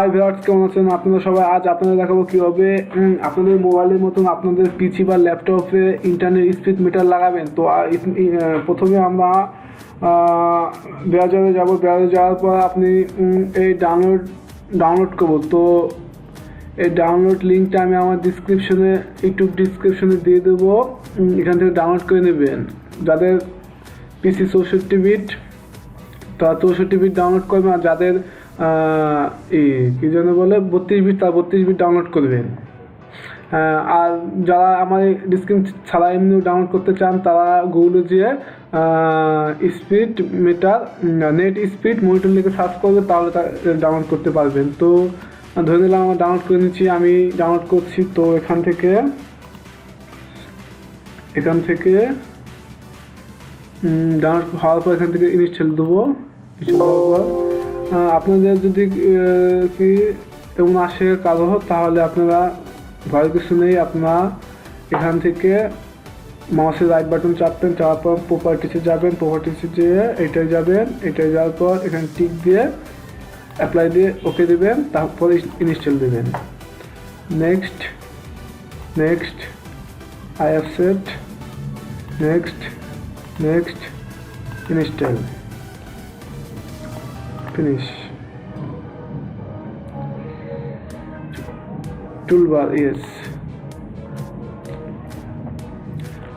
Hi viewers কেমন আছেন? আপনারা সবাই, আজ আপনাদের দেখাবো কীভাবে আপনাদের মোবাইলের মতন আপনাদের পিসি বা ল্যাপটপে ইন্টারনেট স্পিড মিটার লাগাবেন। তো প্রথমে আমরা ব্রাউজারে যাব। ব্রাউজারে যাওয়ার পর আপনি এই ডাউনলোড ডাউনলোড করব। তো, এই ডাউনলোড লিঙ্কটা আমি আমার ডিসক্রিপশনে ইউটিউব ডিসক্রিপশনে দিয়ে দেবো। এখান থেকে ডাউনলোড করে নেবেন। যাদের পিসি চৌষট্টি বিট তারা চৌষট্টি বিট ডাউনলোড করবেন। আর যাদের ই, কী যেন বলে, বত্রিশ বিট তারা বত্রিশ বিট ডাউনলোড করবেন। আর যারা আমার ডিসক্রিপ ছাড়া এমনিও ডাউনলোড করতে চান, তারা গুগলে যেয়ে speed meter net speed monitor লিখে সার্চ করবে তাহলে ডাউনলোড করতে পারবেন। তো, ধরে নিলাম আমার ডাউনলোড করে নিচ্ছি, আমি ডাউনলোড করছি, তো এখান থেকে এখান থেকে ডাউনলোড হওয়ার পর এখান থেকে ইনস্টল দেবো ইনস্টল হওয়ার পর। আপনাদের যদি কি এমন আসে কারও তাহলে আপনারা ভয়ের কিছু নেই আপনারা এখান থেকে মাউসের রাইট বাটন চাপবেন চাপার পর প্রপার্টিসে যাবেন প্রপার্টিসে যেয়ে এটাই যাবেন এটাই যাওয়ার পর এখানে টিক দিয়ে অ্যাপ্লাই দিয়ে ওকে দেবেন, তারপর ইনস্টল দেবেন। Next next I have set next next install finish. Toolbar yes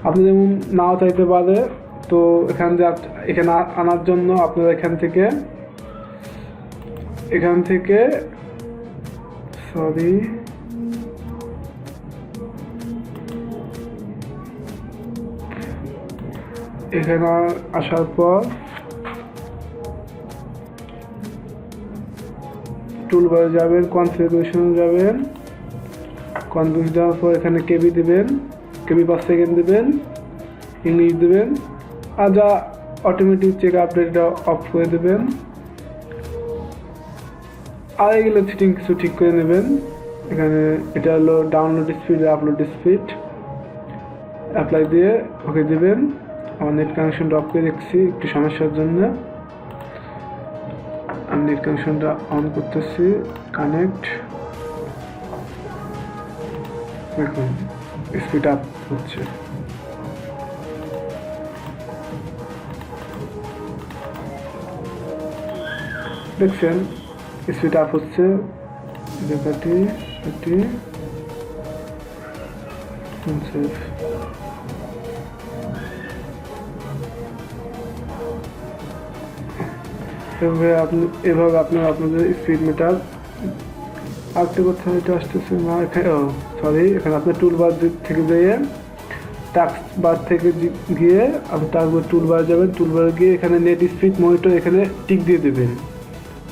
আপনি যেমন নাও চাইতে পারে, তো এখান দিয়ে এখানে আনার জন্য আপনারা এখান থেকে এখান থেকে সরি এখানে আসার পর টুলবারে যাবেন কনফিগারেশন যাবেন কনফিগারেশন দেওয়ার পর এখানে কেবি দেবেন, কেবি পাঁচ সেকেন্ড দেবেন ইংলিশ দেবেন, আর যা অটোমেটিক চেক আপডেটটা অফ করে দেবেন। আর এগুলো সেটিং কিছু ঠিক করে নেবেন। এখানে এটা হলো download speed upload speed apply দিয়ে ওকে দেবেন। আমার নেট কানেকশনটা অফ করে রেখেছি, একটু সমস্যার জন্য। নেট কানেকশনটা অন করতেছি কানেক্ট দেখুন স্পিড আপ হচ্ছে। দেখছেন স্পিড আপ হচ্ছে। দেখাটি এটি এভাবে আপনি এভাবে আপনার আপনাদের স্পিড মিটার আরেকটা কথা এটা আসতেছে না, এখানে ও সরি এখানে আপনার টুল বার থেকে যেয়ে টাক্স বার থেকে গিয়ে আপনি তারপর টুল বার যাবেন টুল বার গিয়ে এখানে নেট স্পিড মনিটর এখানে টিক দিয়ে দেবেন।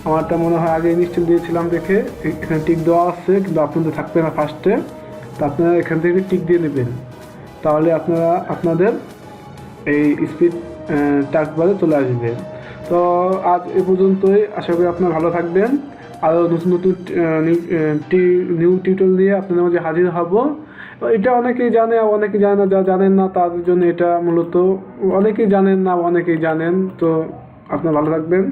আমারটা মনে হয় আগে ইনস্টল দিয়েছিলাম দেখে এখানে টিক দেওয়া আছে, কিন্তু আপনাদের থাকবে না ফার্স্টে তো আপনারা এখান থেকে টিক দিয়ে নেবেন। তাহলে আপনারা আপনাদের এই স্পিড টাস্ক বারে চলে আসবে। তো আজ এ পর্যন্তই। আশা করি আপনারা ভালো থাকবেন। আরও নতুন নতুন নিউ টিউটোরিয়াল নিয়ে আপনাদের মাঝে হাজির হব। এটা অনেকেই জানে আর অনেকেই জানে না, যা জানেন না তাদের জন্য এটা মূলত। অনেকেই জানেন না, অনেকেই জানেন। তো আপনারা ভালো থাকবেন।